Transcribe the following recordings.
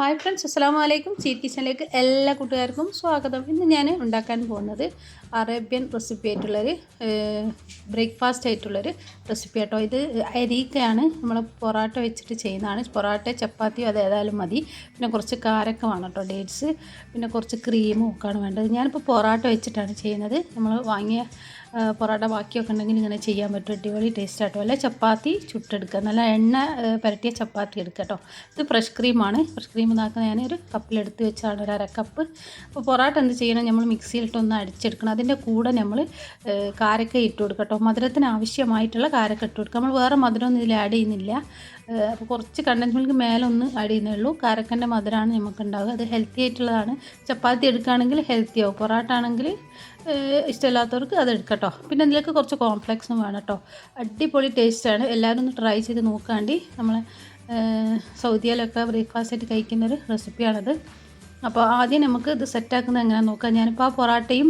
Hi friends അസ്സാം വലൈക്കും cheat കിച്ചണിലേക്ക് എല്ലാ കൂട്ടുകാർക്കും സ്വാഗതം. ഇന്ന് ഞാൻ ഉണ്ടാക്കാൻ പോകുന്നത് അറേബ്യൻ റെസിപ്പി ആയിട്ടുള്ളൊരു ബ്രേക്ക്ഫാസ്റ്റ് ആയിട്ടുള്ളൊരു റെസിപ്പി ആട്ടോ. ഇത് അരിക്കയാണ്. നമ്മൾ പൊറാട്ട വെച്ചിട്ട് ചെയ്യുന്നതാണ്. പൊറാട്ട ചപ്പാത്തിയോ അത് ഏതായാലും മതി. പിന്നെ കുറച്ച് കാരക്ക വേണം കേട്ടോ ഡേറ്റ്സ് പിന്നെ കുറച്ച് ക്രീമും ഒക്കെയാണ് വേണ്ടത്. ഞാനിപ്പോൾ പൊറാട്ട വെച്ചിട്ടാണ് ചെയ്യുന്നത്. നമ്മൾ വാങ്ങിയ പൊറോട്ട ബാക്കിയൊക്കെ ഉണ്ടെങ്കിൽ ഇങ്ങനെ ചെയ്യാൻ പറ്റും. അടിപൊളി ടേസ്റ്റ് ആട്ടോ. അല്ലെ ചപ്പാത്തി ചുട്ടെടുക്കുക. നല്ല എണ്ണ പരട്ടിയ ചപ്പാത്തി എടുക്കുക കേട്ടോ ഇത് ഫ്രഷ് ക്രീമാണ് ഫ്രഷ് ക്രീം ഇതാക്കുന്ന ഞാൻ ഒരു കപ്പിലെടുത്ത് വെച്ചാണ്. ഒരു അര കപ്പ് അപ്പോൾ പൊറോട്ട എന്ത് ചെയ്യണം? നമ്മൾ മിക്സിയിലിട്ടൊന്ന് അടിച്ചെടുക്കണം. അതിന്റെ കൂടെ നമ്മൾ കാരക്ക ഇട്ട് കൊടുക്കുക കേട്ടോ മധുരത്തിന് ആവശ്യമായിട്ടുള്ള കാരക്ക ഇട്ട് കൊടുക്കുക. നമ്മൾ വേറെ മധുരമൊന്നും ഇതിൽ ആഡ് ചെയ്യുന്നില്ല. അപ്പോൾ കുറച്ച് കണ്ടൻസ് മിൽക്ക് മേലെ ഒന്ന് ആഡ് ചെയ്യുന്നേ ഉള്ളൂ. കാരക്കന്റെ മധുരമാണ് നമുക്ക് ഉണ്ടാവുക അത് ഹെൽത്തി ആയിട്ടുള്ളതാണ്. ചപ്പാത്തി എടുക്കുകയാണെങ്കിൽ ഹെൽത്തി ആവും. പൊറോട്ട ആണെങ്കിൽ ഇഷ്ടമില്ലാത്തവർക്ക് അത് എടുക്കട്ടോ പിന്നെ അതിലേക്ക് കുറച്ച് കോംപ്ലക്സും വേണം കേട്ടോ അടിപൊളി ടേസ്റ്റാണ് എല്ലാവരും ഒന്ന് ട്രൈ ചെയ്ത് നോക്കാണ്ടി. നമ്മൾ സൗദിയിലൊക്കെ ബ്രേക്ക്ഫാസ്റ്റ് ആയിട്ട് കഴിക്കുന്ന ഒരു റെസിപ്പിയാണത് അപ്പോൾ ആദ്യം നമുക്ക് ഇത് സെറ്റാക്കുന്നത് എങ്ങനെയാണെന്ന് നോക്കാം. ഞാനിപ്പോൾ ആ പൊറാട്ടയും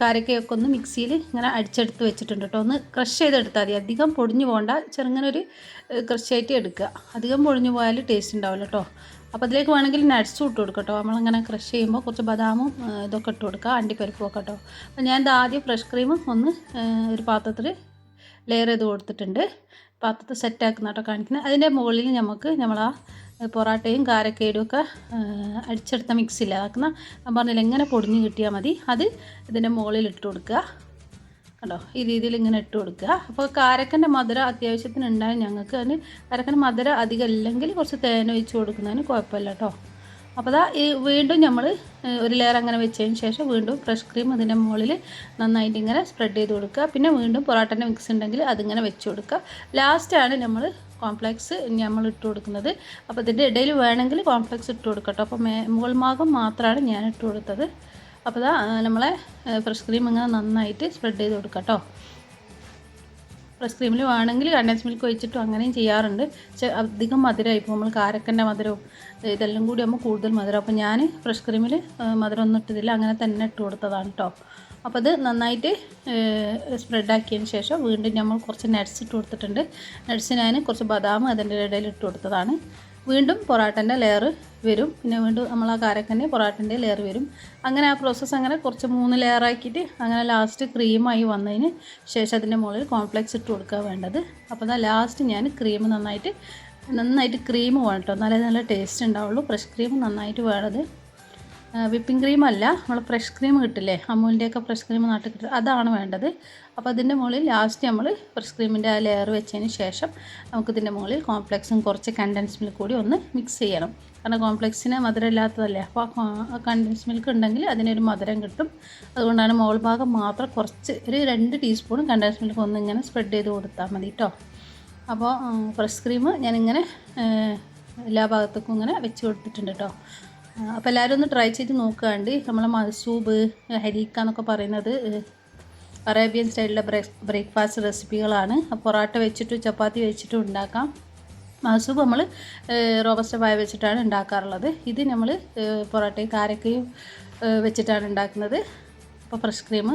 കാരക്കയൊക്കെ ഒന്ന് മിക്സിയിൽ ഇങ്ങനെ അടിച്ചെടുത്ത് വെച്ചിട്ടുണ്ട് കേട്ടോ. ഒന്ന് ക്രഷ് ചെയ്തെടുത്താൽ മതി. അധികം പൊടിഞ്ഞു പോകണ്ട ചെറുങ്ങനെ ഒരു ക്രഷ് ആയിട്ട് എടുക്കുക. അധികം പൊടിഞ്ഞു പോയാൽ ടേസ്റ്റ് ഉണ്ടാവില്ല കേട്ടോ. അപ്പോൾ അതിലേക്ക് വേണമെങ്കിൽ നട്സ് ഇട്ട് കൊടുക്കാം കേട്ടോ. നമ്മളിങ്ങനെ ക്രഷ് ചെയ്യുമ്പോൾ കുറച്ച് ബദാമും ഇതൊക്കെ ഇട്ട് കൊടുക്കുക അണ്ടിപ്പരിപ്പും ഒക്കെ കേട്ടോ. അപ്പോൾ ഞാൻ ഇത് ആദ്യം ഫ്രഷ് ക്രീം ഒന്ന് ഒരു പാത്രത്തിൽ ലെയർ ചെയ്ത് കൊടുത്തിട്ടുണ്ട്. പാത്രത്തിൽ കേട്ടോ കാണിക്കുന്നത്. അതിന്റെ മുകളിൽ നമുക്ക് നമ്മൾ ആ പൊറാട്ടയും കാരക്കയും ഒക്കെ അടിച്ചെടുത്ത മിക്സിയിലാക്കുന്ന ഞാൻ പറഞ്ഞില്ല എങ്ങനെ പൊടിഞ്ഞ് കിട്ടിയാൽ മതി. അത് ഇതിന്റെ മുകളിൽ ഇട്ട് കൊടുക്കുക. കണ്ടോ? ഈ രീതിയിൽ ഇങ്ങനെ ഇട്ട് കൊടുക്കുക. അപ്പോൾ കാരക്കന്റെ മധുരം അത്യാവശ്യത്തിന് ഉണ്ടായ ഞങ്ങൾക്ക് അതിന് കാരക്കന്റെ മധുരം അധികം ഇല്ലെങ്കിൽ കുറച്ച് തേൻ ഒഴിച്ച് കൊടുക്കുന്നതിന് കുഴപ്പമില്ല കേട്ടോ അപ്പോൾ അതാ ഈ വീണ്ടും നമ്മൾ ഒരു ലെയർ അങ്ങനെ വെച്ചതിന് ശേഷം വീണ്ടും ഫ്രഷ് ക്രീം അതിന്റെ മുകളിൽ നന്നായിട്ട് ഇങ്ങനെ സ്പ്രെഡ് ചെയ്ത് കൊടുക്കുക. പിന്നെ വീണ്ടും പൊറാട്ടന്റെ മിക്സ് ഉണ്ടെങ്കിൽ അതിങ്ങനെ വെച്ച് കൊടുക്കുക. ലാസ്റ്റാണ് നമ്മൾ കോംപ്ലക്സ് നമ്മൾ ഇട്ട് കൊടുക്കുന്നത്. അപ്പോൾ ഇതിന്റെ ഇടയിൽ വേണമെങ്കിൽ കോംപ്ലക്സ് ഇട്ട് കൊടുക്കട്ടോ. അപ്പോൾ മേ മുകൾ ഭാഗം മാത്രമാണ് ഞാൻ ഇട്ട് കൊടുത്തത്. അപ്പോൾ ഇതാ നമ്മളെ ഫ്രഷ് ക്രീം ഇങ്ങനെ നന്നായിട്ട് സ്പ്രെഡ് ചെയ്ത് കൊടുക്കട്ടോ. ഫ്രഷ് ക്രീമിൽ വേണമെങ്കിൽ കണ്ടൻസ് മിൽക്ക് ഒഴിച്ചിട്ടും അങ്ങനെയും ചെയ്യാറുണ്ട്. പക്ഷെ അധികം മധുരമായി ഇപ്പോൾ നമ്മൾ കാരക്കന്റെ മധുരവും ഇതെല്ലാം കൂടി ആകുമ്പോൾ കൂടുതൽ മധുരം. അപ്പോൾ ഞാൻ ഫ്രഷ് ക്രീമിൽ മധുരം ഒന്നും ഇട്ടതില്ല. അങ്ങനെ തന്നെ ഇട്ട് കൊടുത്തതാണ് കേട്ടോ അപ്പോൾ അത് നന്നായിട്ട് സ്പ്രെഡാക്കിയതിന് ശേഷം വീണ്ടും നമ്മൾ കുറച്ച് നട്സ് ഇട്ട് കൊടുത്തിട്ടുണ്ട്. നട്സ് ഞാൻ കുറച്ച് ബദാം അതിന്റെ ഇടയിൽ ഇട്ട് കൊടുത്തതാണ്. വീണ്ടും പൊറാട്ടന്റെ ലെയർ വരും. പിന്നെ വീണ്ടും നമ്മൾ ആ കാരക്കന്റെ പൊറാട്ടന്റെ ലെയർ വരും. അങ്ങനെ ആ പ്രോസസ്സ് അങ്ങനെ കുറച്ച് മൂന്ന് ലെയർ ആക്കിയിട്ട് അങ്ങനെ ലാസ്റ്റ് ക്രീമായി വന്നതിന് ശേഷം അതിന്റെ മുകളിൽ കോംപ്ലക്സ് ഇട്ട് കൊടുക്കുക വേണ്ടത്. അപ്പോൾ അതാ ലാസ്റ്റ് ഞാൻ ക്രീം നന്നായിട്ട് നന്നായിട്ട് ക്രീം വേണം കേട്ടോ നല്ല നല്ല ടേസ്റ്റ് ഉണ്ടാവുള്ളൂ. ഫ്രഷ് ക്രീം നന്നായിട്ട് വേണത്. വിപ്പിംഗ് ക്രീം അല്ല നമ്മൾ ഫ്രഷ് ക്രീം കിട്ടില്ലേ അമൂലിന്റെയൊക്കെ ഫ്രഷ് ക്രീം നാട്ടിൽ കിട്ടും അതാണ് വേണ്ടത്. അപ്പോൾ അതിന്റെ മുകളിൽ ലാസ്റ്റ് നമ്മൾ ഫ്രഷ് ക്രീമിന്റെ ആ ലെയർ വെച്ചതിന് ശേഷം നമുക്കിതിന്റെ മുകളിൽ കോംപ്ലക്സും കുറച്ച് കണ്ടൻസ് മിൽക്ക് കൂടി ഒന്ന് മിക്സ് ചെയ്യണം. കാരണം കോംപ്ലക്സിന് മധുരം ഇല്ലാത്തതല്ലേ അപ്പോൾ ആ കണ്ടൻസ് മിൽക്ക് ഉണ്ടെങ്കിൽ അതിനൊരു മധുരം കിട്ടും. അതുകൊണ്ടാണ് മുകൾ ഭാഗം മാത്രം കുറച്ച് ഒരു രണ്ട് ടീസ്പൂൺ കണ്ടൻസ് മിൽക്ക് ഒന്ന് ഇങ്ങനെ സ്പ്രെഡ് ചെയ്ത് കൊടുത്താൽ മതി കേട്ടോ അപ്പോൾ ഫ്രഷ് ക്രീം ഞാനിങ്ങനെ എല്ലാ ഭാഗത്തേക്കും ഇങ്ങനെ വെച്ച് കൊടുത്തിട്ടുണ്ട് കേട്ടോ അപ്പോൾ എല്ലാവരും ഒന്ന് ട്രൈ ചെയ്ത് നോക്കുകയാണ്ട് നമ്മളെ മസൂബ് ഹരീക്ക എന്നൊക്കെ പറയുന്നത് അറേബ്യൻ സ്റ്റൈലിലെ ബ്രേക്ക് ബ്രേക്ക്ഫാസ്റ്റ് റെസിപ്പികളാണ് പൊറോട്ട വെച്ചിട്ട് ചപ്പാത്തി വെച്ചിട്ടും ഉണ്ടാക്കാം. മസൂബ് നമ്മൾ റോബസ്റ്റ പായ വെച്ചിട്ടാണ് ഉണ്ടാക്കാറുള്ളത്. ഇത് നമ്മൾ പൊറോട്ടയും കാരക്കയും വെച്ചിട്ടാണ് ഉണ്ടാക്കുന്നത്. അപ്പോൾ ഫ്രഷ് ക്രീം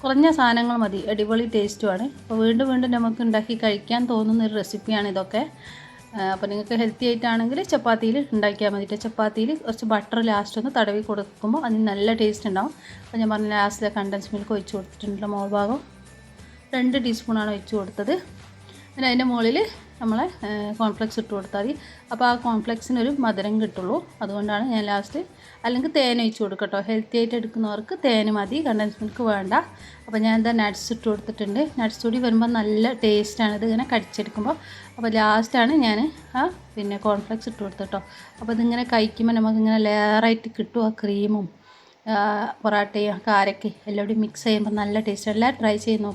കുറഞ്ഞ സാധനങ്ങൾ മതി അടിപൊളി ടേസ്റ്റുമാണ് അപ്പോൾ വീണ്ടും വീണ്ടും നമുക്ക് ഉണ്ടാക്കി കഴിക്കാൻ തോന്നുന്ന ഒരു റെസിപ്പിയാണ് ഇതൊക്കെ. അപ്പോൾ നിങ്ങൾക്ക് ഹെൽത്തി ആയിട്ടാണെങ്കിൽ ചപ്പാത്തിയിൽ ഉണ്ടാക്കിയാൽ മതി ചപ്പാത്തിയിൽ കുറച്ച് ബട്ടർ ലാസ്റ്റ് ഒന്ന് തടവി കൊടുക്കുമ്പോൾ അതിന് നല്ല ടേസ്റ്റ് ഉണ്ടാവും. അപ്പോൾ ഞാൻ പറഞ്ഞ ലാസ്റ്റിലെ കണ്ടൻസ് മിൽക്ക് ഒഴിച്ച് കൊടുത്തിട്ടുണ്ടല്ലോ മോൾ ഭാഗം രണ്ട് ടീസ്പൂണാണ് ഒഴിച്ച് കൊടുത്തത്. പിന്നെ അതിന്റെ മുകളിൽ നമ്മളെ കോൺഫ്ലെക്സ് ഇട്ട് കൊടുത്താൽ മതി. അപ്പോൾ ആ കോൺഫ്ലെക്സിന് ഒരു മധുരം കിട്ടുള്ളൂ. അതുകൊണ്ടാണ് ഞാൻ ലാസ്റ്റ് അല്ലെങ്കിൽ തേൻ ഒഴിച്ച് കൊടുക്കട്ടോ ഹെൽത്തി ആയിട്ട് എടുക്കുന്നവർക്ക് തേൻ മതി. കണ്ടൻസ് മിൽക്ക് വേണ്ട. അപ്പോൾ ഞാൻ എന്താ നട്ട്സ് ഇട്ട് കൊടുത്തിട്ടുണ്ട്. നട്ട്സ് കൂടി വരുമ്പോൾ നല്ല ടേസ്റ്റാണ് ഇത് ഇങ്ങനെ കടിച്ചെടുക്കുമ്പോൾ. അപ്പോൾ ലാസ്റ്റാണ് ഞാൻ ആ പിന്നെ കോൺഫ്ലെക്സ് ഇട്ട് കൊടുത്തിട്ടോ അപ്പോൾ ഇതിങ്ങനെ കഴിക്കുമ്പോൾ നമുക്കിങ്ങനെ ലെയറായിട്ട് കിട്ടും ആ ക്രീമും പൊറാട്ടയും കാരക്കയും എല്ലാം കൂടി മിക്സ് ചെയ്യുമ്പോൾ നല്ല ടേസ്റ്റ് എല്ലാം ട്രൈ ചെയ്ത് നോക്കും.